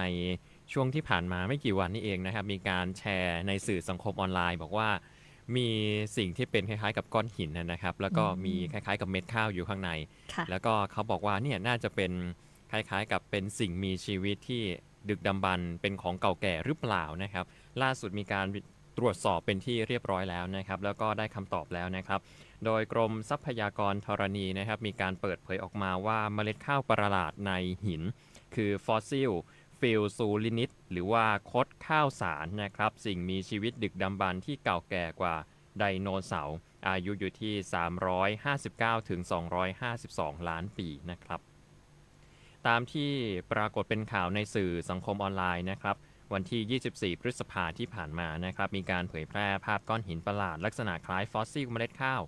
ในช่วงที่ผ่านมาไม่กี่วันนี้เองนะครับ มีการแชร์ในสื่อสังคมออนไลน์ บอกว่ามีสิ่งที่เป็นคล้ายๆ กับก้อนหินนะนะครับ แล้วก็อืมมีคล้ายๆ กับเม็ดข้าวอยู่ข้างในค่ะแล้วก็เขาบอกว่าเนี่ยน่าจะเป็นคล้ายๆ กับเป็นสิ่งมีชีวิตที่ดึกดำบรรพ์เป็นของเก่าแก่หรือเปล่านะครับ ล่าสุดมีการตรวจสอบเป็นที่เรียบร้อยแล้วนะครับ แล้วก็ได้คำตอบแล้วนะครับ โดยกรมทรัพยากรธรณีนะครับ มีการเปิดเผยออกมาว่าเมล็ดข้าวประหลาดในหิน คือฟอสซิล ฟิลซูลินิตหรือว่าคดข้าวสารนะครับ สิ่งมีชีวิตดึกดำบรรที่เก่าแก่กว่าไดโนเสาร์อายุอยู่ที่ 359ถึง252 ล้านปีนะครับ ตามที่ปรากฏเป็นข่าวในสื่อสังคมออนไลน์นะครับ วันที่ 24 พฤษภาที่ผ่านมานะครับ มีการเผยแพร่ภาพก้อนหินประหลาดลักษณะคล้ายฟอสซิลเมล็ดข้าว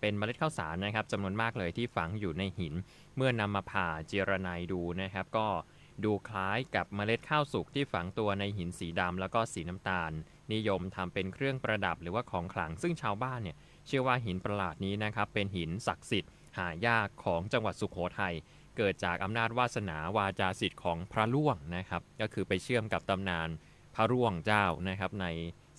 เป็นเมล็ดข้าวสารนะครับจำนวนมากเลยที่ฝังอยู่ในหิน เมื่อนำมาผ่าเจรไนดูนะครับ ก็ ดูคล้ายกับเมล็ดข้าวสุกที่ฝังตัวในหินสีดำแล้วก็สีน้ำตาล นิยมทำเป็นเครื่องประดับหรือว่าของขลัง ซึ่งชาวบ้านเนี่ยเชื่อว่าหินประหลาดนี้นะครับเป็นหินศักดิ์สิทธิ์ หายากของจังหวัดสุโขทัยเกิดจากอำนาจวาสนาวาจาสิทธิ์ของพระล่วงนะครับก็คือไปเชื่อมกับตำนานพระร่วงเจ้านะครับใน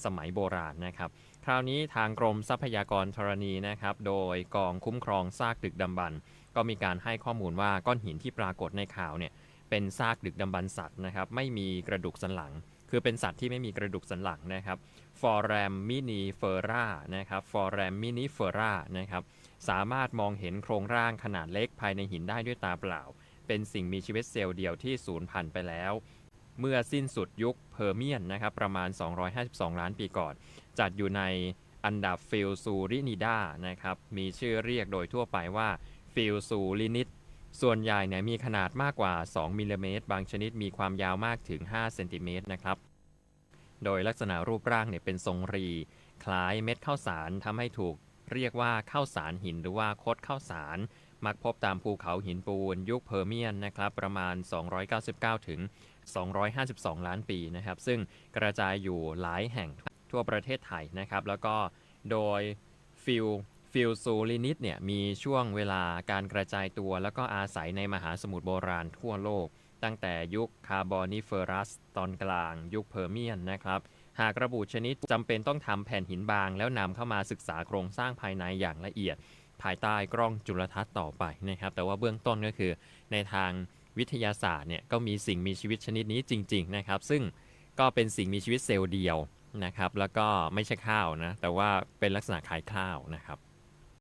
สมัยโบราณนะครับ คราวนี้ทางกรมทรัพยากรธรณีนะครับ โดยกองคุ้มครองซากดึกดำบรรพ์ก็มีการให้ข้อมูลว่าก้อนหินที่ปรากฏในข่าวเนี่ย เป็นซากดึกดำบรรพ์สัตว์นะครับไม่มีกระดูกสันหลัง คือเป็นสัตว์ที่ไม่มีกระดูกสันหลังนะครับฟอร์แรมมินีเฟอร่านะครับฟอร์แรมมินิเฟอร่านะครับสามารถมองเห็นโครงร่างขนาดเล็กภายในหินได้ด้วยตาเปล่า เป็นสิ่งมีชีวิตเซลล์เดียวที่สูญพันธุ์ไปแล้ว เมื่อสิ้นสุดยุคเพอร์เมียนนะครับประมาณ 252 ล้านปีก่อน จัดอยู่ในอันดับฟิลซูรินิดานะครับมีชื่อเรียกโดยทั่วไปว่าฟิลซูรินิด ส่วนใหญ่เนี่ยมีขนาดมากกว่า 2มิลลิเมตรบางชนิดมีความยาวมากถึง 5 เซนติเมตรนะครับ โดยลักษณะรูปร่างเนี่ยเป็นทรงรี คล้ายเม็ดข้าวสารทำให้ถูกเรียกว่าข้าวสารหินหรือว่าคดข้าวสาร มักพบตามภูเขาหินปูน ยุคเพอร์เมียนนะครับ ประมาณ 299 ถึง 252 ล้านปีนะครับ ซึ่งกระจายอยู่หลายแห่งทั่วประเทศไทยนะครับ แล้วก็โดยฟิล ฟิลซูลินิตเนี่ยมีช่วงเวลาการกระจายตัว แล้วก็อาศัยในมหาสมุทรโบราณทั่วโลก ตั้งแต่ยุคคาร์บอนิเฟอรัส ตอนกลาง ยุคเพอร์เมียนนะครับ หากระบุชนิดจำเป็นต้องทำแผ่นหินบาง แล้วนำเข้ามาศึกษาโครงสร้างภายในอย่างละเอียด ภายใต้กล้องจุลทรรศน์ต่อไปนะครับ แต่ว่าเบื้องต้นก็คือ ในทางวิทยาศาสตร์เนี่ยก็มีสิ่งมีชีวิตชนิดนี้จริง ๆนะครับ ซึ่งก็เป็นสิ่งมีชีวิตเซลล์เดียวนะครับ แล้วก็ไม่ใช่ข้าวนะ แต่ว่าเป็นลักษณะคล้ายข้าวนะครับ